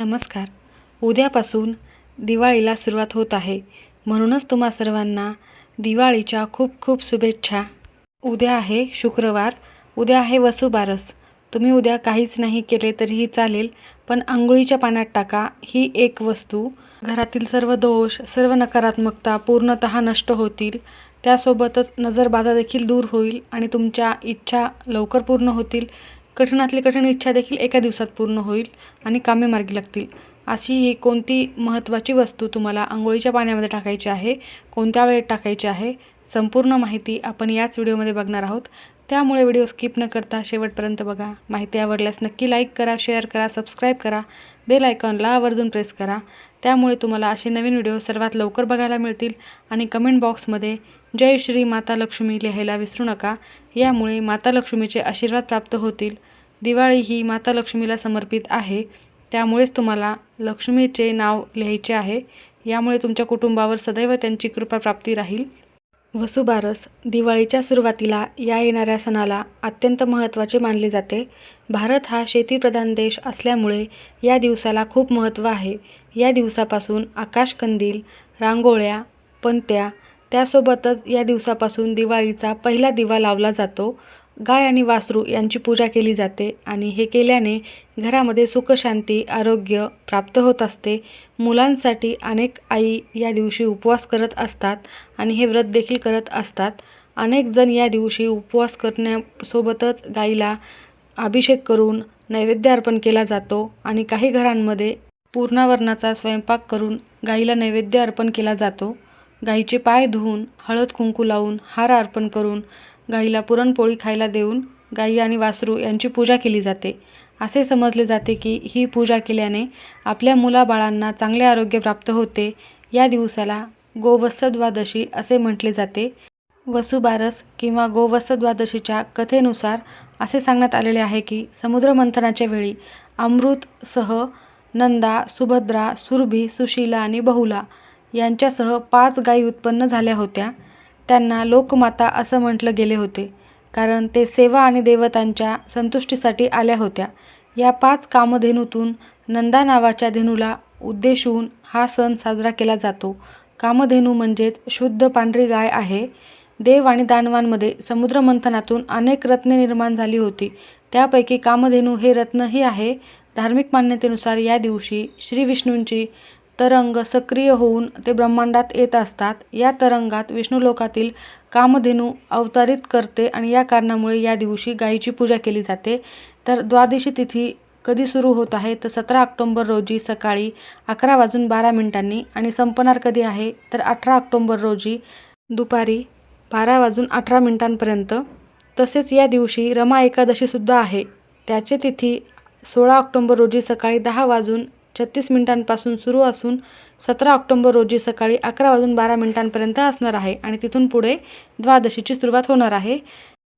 नमस्कार. उद्यापासून दिवाळीला सुरुवात होत आहे. म्हणूनच तुम्हा सर्वांना दिवाळीच्या खूप खूप शुभेच्छा. उद्या आहे शुक्रवार. उद्या आहे वसुबारस. तुम्ही उद्या काहीच नाही केले तरीही चालेल पण आंघोळीच्या पाण्यात टाका. ही एक वस्तू. घरातील सर्व दोष सर्व नकारात्मकता पूर्णतः नष्ट होतील. त्यासोबतच नजरबाधा देखील दूर होईल आणि तुमच्या इच्छा लवकर पूर्ण होतील. कठीणातली कठीण इच्छा देखील एका दिवसात पूर्ण होईल आणि कामे मार्गी लागतील. अशी ही कोणती महत्त्वाची वस्तू तुम्हाला आंघोळीच्या पाण्यामध्ये टाकायची आहे कोणत्या वेळेत टाकायची आहे संपूर्ण माहिती आपण याच व्हिडिओमध्ये बघणार आहोत. त्यामुळे व्हिडिओ स्किप न करता शेवटपर्यंत बघा. माहिती आवडल्यास नक्की लाईक करा शेअर करा सबस्क्राईब करा बेल आयकॉनला आवर्जून प्रेस करा. त्यामुळे तुम्हाला असे नवीन व्हिडिओ सर्वात लवकर बघायला मिळतील आणि कमेंट बॉक्समध्ये जय श्री माता लक्ष्मी लिहायला विसरू नका. यामुळे माता लक्ष्मीचे आशीर्वाद प्राप्त होतील. दिवाळी ही माता लक्ष्मीला समर्पित आहे. त्यामुळेच तुम्हाला लक्ष्मीचे नाव लिहायचे आहे. यामुळे तुमच्या कुटुंबावर सदैव त्यांची कृपा प्राप्ती राहील. वसुबारस दिवाळीच्या सुरुवातीला या येणाऱ्या सणाला अत्यंत महत्त्वाचे मानले जाते. भारत हा शेतीप्रधान देश असल्यामुळे या दिवसाला खूप महत्त्व आहे. या दिवसापासून आकाशकंदील रांगोळ्या पणत्या त्यासोबतच या दिवसापासून दिवाळीचा पहिला दिवा लावला जातो. गाय आणि वासरू यांची पूजा केली जाते आणि हे केल्याने घरामध्ये सुखशांती आरोग्य प्राप्त होत असते. मुलांसाठी अनेक आई या दिवशी उपवास करत असतात आणि हे व्रत देखील करत असतात. अनेक जण या दिवशी उपवास करण्यासोबतच गाईला अभिषेक करून नैवेद्य अर्पण केला जातो आणि काही घरांमध्ये पूर्णावरणाचा स्वयंपाक करून गाईला नैवेद्य अर्पण केला जातो. गाईचे पाय धुवून हळद कुंकू लावून हार अर्पण करून गाईला पुरणपोळी खायला देऊन गाई आणि वासरू यांची पूजा केली जाते. असे समजले जाते की ही पूजा केल्याने आपल्या मुलाबाळांना चांगले आरोग्य प्राप्त होते. या दिवसाला गोवत्सद्वादशी असे म्हटले जाते. वसुबारस किंवा गोवत्सद्वादशीच्या कथेनुसार असे सांगण्यात आलेले आहे की समुद्रमंथनाच्या वेळी अमृतसह नंदा सुभद्रा सुरभी सुशीला आणि बहुला यांच्यासह पाच गायी उत्पन्न झाल्या होत्या. त्यांना लोकमाता असं म्हटलं गेले होते. कारण ते सेवा आणि देवतांच्या संतुष्टीसाठी आल्या होत्या. या पाच कामधेनूतून नंदा नावाच्या धेनूला उद्देशून हा सण साजरा केला जातो. कामधेनू म्हणजेच शुद्ध पांढरी गाय आहे. देव आणि दानवांमध्ये समुद्रमंथनातून अनेक रत्ने निर्माण झाली होती. त्यापैकी कामधेनू हे रत्नही आहे. धार्मिक मान्यतेनुसार या दिवशी श्री विष्णूंची तरंग सक्रिय होऊन ते ब्रह्मांडात येत असतात. या तरंगात विष्णुलोकातील कामधेनू अवतरित करते आणि या कारणामुळे या दिवशी गायीची पूजा केली जाते. तर द्वादशी तिथी कधी सुरू होत आहे? तर सतरा ऑक्टोंबर रोजी सकाळी अकरा वाजून बारा मिनिटांनी आणि संपणार कधी आहे? तर अठरा ऑक्टोंबर रोजी दुपारी बारा वाजून अठरा मिनिटांपर्यंत. तसेच या दिवशी रमा एकादशीसुद्धा आहे. त्याची तिथी सोळा ऑक्टोंबर रोजी सकाळी दहा वाजून छत्तीस मिनिटांपासून सुरू असून सतरा ऑक्टोंबर रोजी सकाळी अकरा वाजून बारा मिनिटांपर्यंत असणार आहे आणि तिथून पुढे द्वादशीची सुरुवात होणार आहे.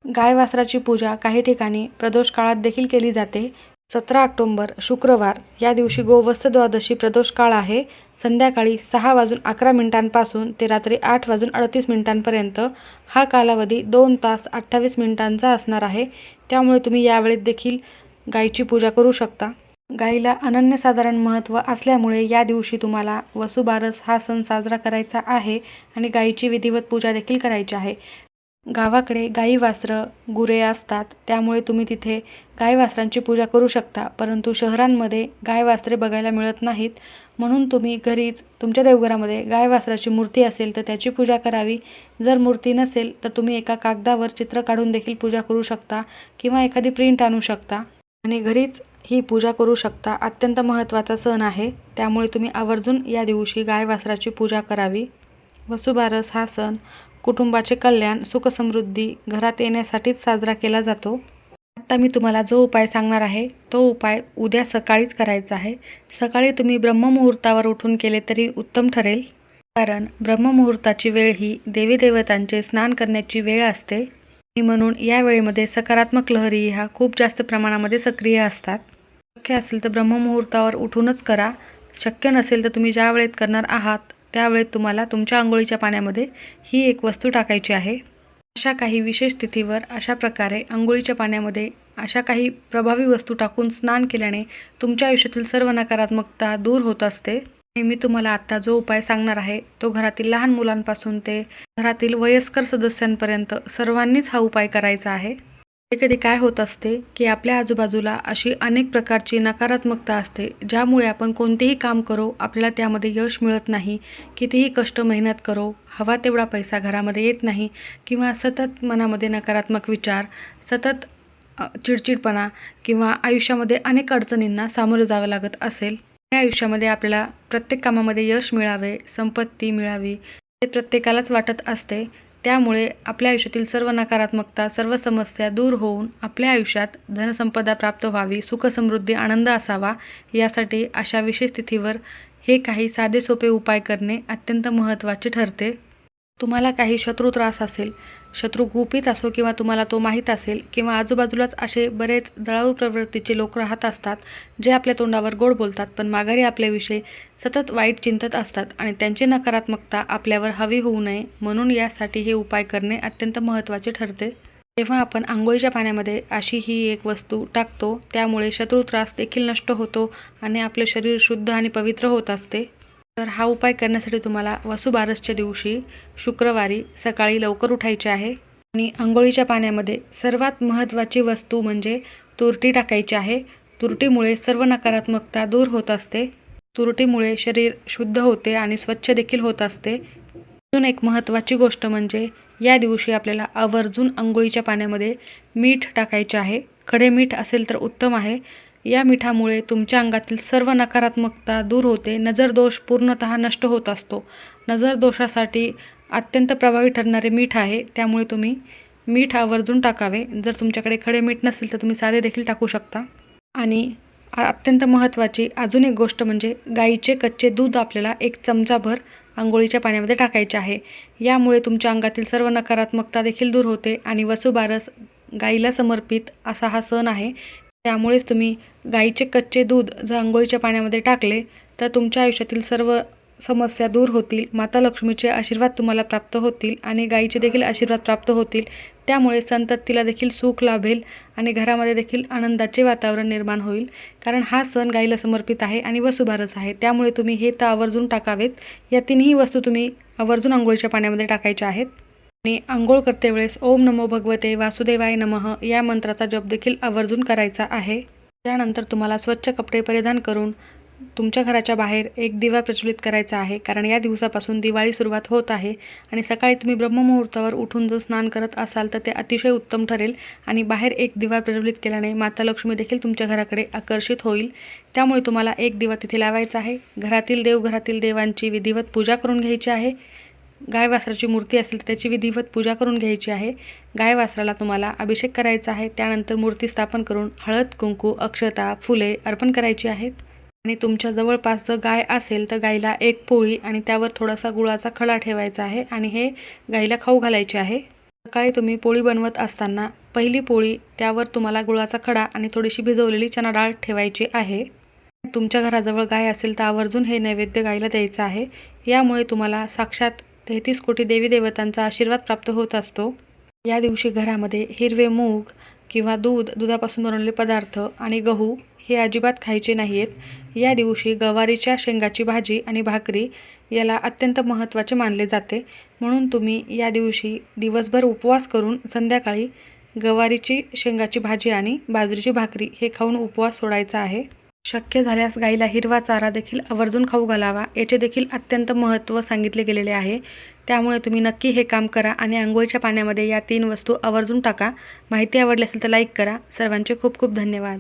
गाय वासराची पूजा काही ठिकाणी प्रदोष काळात देखील केली जाते. सतरा ऑक्टोंबर शुक्रवार या दिवशी गोवत्स द्वादशी प्रदोष काळ आहे. संध्याकाळी सहा वाजून अकरा मिनिटांपासून ते रात्री आठ वाजून अडतीस मिनिटांपर्यंत हा कालावधी दोन तास अठ्ठावीस मिनिटांचा असणार आहे. त्यामुळे तुम्ही यावेळेत देखील गायीची पूजा करू शकता. गाईला अनन्यसाधारण महत्त्व असल्यामुळे या दिवशी तुम्हाला वसुबारस हा सण साजरा करायचा आहे आणि गाईची विधिवत पूजा देखील करायची आहे. गावाकडे गाई वासरं गुरे असतात. त्यामुळे तुम्ही तिथे गाई वासरांची पूजा करू शकता. परंतु शहरांमध्ये गाय वासरे बघायला मिळत नाहीत. म्हणून तुम्ही घरीच तुमच्या देवघरामध्ये गाय वासराची मूर्ती असेल तर त्याची पूजा करावी. जर मूर्ती नसेल तर तुम्ही एका कागदावर चित्र काढून देखील पूजा करू शकता किंवा एखादी प्रिंट आणू शकता. आणि घरीच ही पूजा करू शकता. अत्यंत महत्त्वाचा सण आहे. त्यामुळे तुम्ही आवर्जून या दिवशी गाय वासराची पूजा करावी. वसुबारस हा सण कुटुंबाचे कल्याण सुखसमृद्धी घरात येण्यासाठीच साजरा केला जातो. आत्ता मी तुम्हाला जो उपाय सांगणार आहे तो उपाय उद्या सकाळीच करायचा आहे. सकाळी तुम्ही ब्रह्ममुहूर्तावर उठून केले तरी उत्तम ठरेल. कारण ब्रह्ममुहूर्ताची वेळ ही देवीदेवतांचे स्नान करण्याची वेळ असते. म्हणून या वेळेमध्ये सकारात्मक लहरी ह्या खूप जास्त प्रमाणामध्ये सक्रिय असतात. शक्य असेल तर ब्रह्ममुहूर्तावर उठूनच करा. शक्य नसेल तर तुम्ही ज्या वेळेत करणार आहात त्यावेळेत तुम्हाला तुमच्या आंघोळीच्या पाण्यामध्ये ही एक वस्तू टाकायची आहे. अशा काही विशेष तिथीवर अशा प्रकारे आंघोळीच्या पाण्यामध्ये अशा काही प्रभावी वस्तू टाकून स्नान केल्याने तुमच्या आयुष्यातील सर्व नकारात्मकता दूर होत असते. मी तुम्हाला आत्ता जो उपाय सांगणार आहे तो घरातील लहान मुलांपासून ते घरातील वयस्कर सदस्यांपर्यंत सर्वांनीच हा उपाय करायचा आहे. कधी कधी काय होत असते की आपल्या आजूबाजूला अशी अनेक प्रकारची नकारात्मकता असते ज्यामुळे आपण कोणतेही काम करो आपल्याला त्यामध्ये यश मिळत नाही. कितीही कष्ट मेहनत करो हवा तेवढा पैसा घरामध्ये येत नाही किंवा सतत मनामध्ये नकारात्मक विचार सतत चिडचिडपणा किंवा आयुष्यामध्ये अनेक अडचणींना सामोरं जावं लागत असेल. या आयुष्यामध्ये आपल्याला प्रत्येक कामामध्ये यश मिळावे संपत्ती मिळावी हे प्रत्येकालाच वाटत असते. त्यामुळे आपल्या आयुष्यातील सर्व नकारात्मकता सर्व समस्या दूर होऊन आपल्या आयुष्यात धनसंपदा प्राप्त व्हावी सुखसमृद्धी आनंद असावा यासाठी अशा विशेष स्थितीवर हे काही साधे सोपे उपाय करणे अत्यंत महत्त्वाचे ठरते. तुम्हाला काही शत्रू त्रास असेल शत्रू गुपित असो किंवा तुम्हाला तो माहीत असेल किंवा आजूबाजूलाच असे बरेच जळाऊ प्रवृत्तीचे लोक राहत असतात जे आपल्या तोंडावर गोड बोलतात पण माघारी आपल्याविषयी सतत वाईट चिंतत असतात आणि त्यांची नकारात्मकता आपल्यावर हवी होऊ नये म्हणून यासाठी हे उपाय करणे अत्यंत महत्त्वाचे ठरते. जेव्हा आपण आंघोळीच्या पाण्यामध्ये अशी ही एक वस्तू टाकतो त्यामुळे शत्रू त्रास देखील नष्ट होतो आणि आपले शरीर शुद्ध आणि पवित्र होत असते. तर हा उपाय करण्यासाठी तुम्हाला वसुबारसच्या दिवशी शुक्रवारी सकाळी लवकर उठायचे आहे. आणि आंघोळीच्या पाण्यामध्ये सर्वात महत्त्वाची वस्तू म्हणजे तुरटी टाकायची आहे. तुरटीमुळे सर्व नकारात्मकता दूर होत असते. तुरटीमुळे शरीर शुद्ध होते आणि स्वच्छ देखील होत असते. अजून एक महत्त्वाची गोष्ट म्हणजे या दिवशी आपल्याला आवर्जून आंघोळीच्या पाण्यामध्ये मीठ टाकायचे आहे. खडे मीठ असेल तर उत्तम आहे. या मिठामुळे तुमच्या अंगातील सर्व नकारात्मकता दूर होते. नजरदोष पूर्णतः नष्ट होत असतो. नजर दोषासाठी अत्यंत प्रभावी ठरणारे मीठ आहे. त्यामुळे तुम्ही मीठ आवर्जून टाकावे. जर तुमच्याकडे खडे मीठ नसेल तर तुम्ही साधे देखील टाकू शकता. आणि अत्यंत महत्त्वाची अजून एक गोष्ट म्हणजे गाईचे कच्चे दूध आपल्याला एक चमचाभर आंघोळीच्या पाण्यामध्ये टाकायचे आहे. यामुळे तुमच्या अंगातील सर्व नकारात्मकता देखील दूर होते. आणि वसुबारस गाईला समर्पित असा हा सण आहे. त्यामुळेच तुम्ही गाईचे कच्चे दूध जर आंघोळीच्या पाण्यामध्ये टाकले तर तुमच्या आयुष्यातील सर्व समस्या दूर होतील. माता लक्ष्मीचे आशीर्वाद तुम्हाला प्राप्त होतील आणि गाईचे देखील आशीर्वाद प्राप्त होतील. त्यामुळे संततीला देखील सुख लाभेल आणि घरामध्ये देखील आनंदाचे वातावरण निर्माण होईल. कारण हा सण गाईला समर्पित आहे आणि वसुभारस आहे. त्यामुळे तुम्ही हे तर आवर्जून टाकावेच या तिन्ही वस्तू तुम्ही आवर्जून आंघोळीच्या पाण्यामध्ये टाकायच्या आहेत. आणि आंघोळ करते वेळेस ओम नमो भगवते वासुदेवाय नमः या मंत्राचा जप देखील आवर्जून करायचा आहे. त्यानंतर तुम्हाला स्वच्छ कपडे परिधान करून तुमच्या घराच्या बाहेर एक दिवा प्रज्वलित करायचा आहे. कारण या दिवसापासून दिवाळी सुरुवात होत आहे आणि सकाळी तुम्ही ब्रह्ममुहूर्तावर उठून जर स्नान करत असाल तर ते अतिशय उत्तम ठरेल आणि बाहेर एक दिवा प्रज्वलित केल्याने माता लक्ष्मी देखील तुमच्या घराकडे आकर्षित होईल. त्यामुळे तुम्हाला एक दिवा तिथे लावायचा आहे. घरातील देव घरातील देवांची विधिवत पूजा करून घ्यायची आहे. गाय वासराची मूर्ती असेल तर त्याची विधिवत पूजा करून घ्यायची आहे. गाय वासराला तुम्हाला अभिषेक करायचा आहे. त्यानंतर मूर्ती स्थापन करून हळद कुंकू अक्षता फुले अर्पण करायची आहेत. आणि तुमच्या जवळपास जर गाय असेल तर गाईला एक पोळी आणि त्यावर थोडासा गुळाचा खडा ठेवायचा आहे आणि हे गाईला खाऊ घालायचे आहे. सकाळी तुम्ही पोळी बनवत असताना पहिली पोळी त्यावर तुम्हाला गुळाचा खडा आणि थोडीशी भिजवलेली चना डाळ ठेवायची आहे. तुमच्या घराजवळ गाय असेल तर आवर्जून हे नैवेद्य गायीला द्यायचं आहे. यामुळे तुम्हाला साक्षात तेहतीस कोटी देवी देवतांचा आशीर्वाद प्राप्त होत असतो. या दिवशी घरामध्ये हिरवे मूग किंवा दूध दुधापासून बनवलेले पदार्थ आणि गहू हे अजिबात खायचे नाही आहेत या दिवशी गवारीच्या शेंगाची भाजी आणि भाकरी याला अत्यंत महत्त्वाचे मानले जाते. म्हणून तुम्ही या दिवशी दिवसभर उपवास करून संध्याकाळी गवारीची शेंगाची भाजी आणि बाजरीची भाकरी हे खाऊन उपवास सोडायचा आहे. शक्य झाल्यास गाईला हिरवा चारा देखील आवर्जून खाऊ घालावा. याचे देखील अत्यंत महत्त्व सांगितले गेलेले आहे. त्यामुळे तुम्ही नक्की हे काम करा आणि आंघोळीच्या पाण्यामध्ये या तीन वस्तू आवर्जून टाका. माहिती आवडली असेल तर लाईक करा. सर्वांचे खूप खूप धन्यवाद.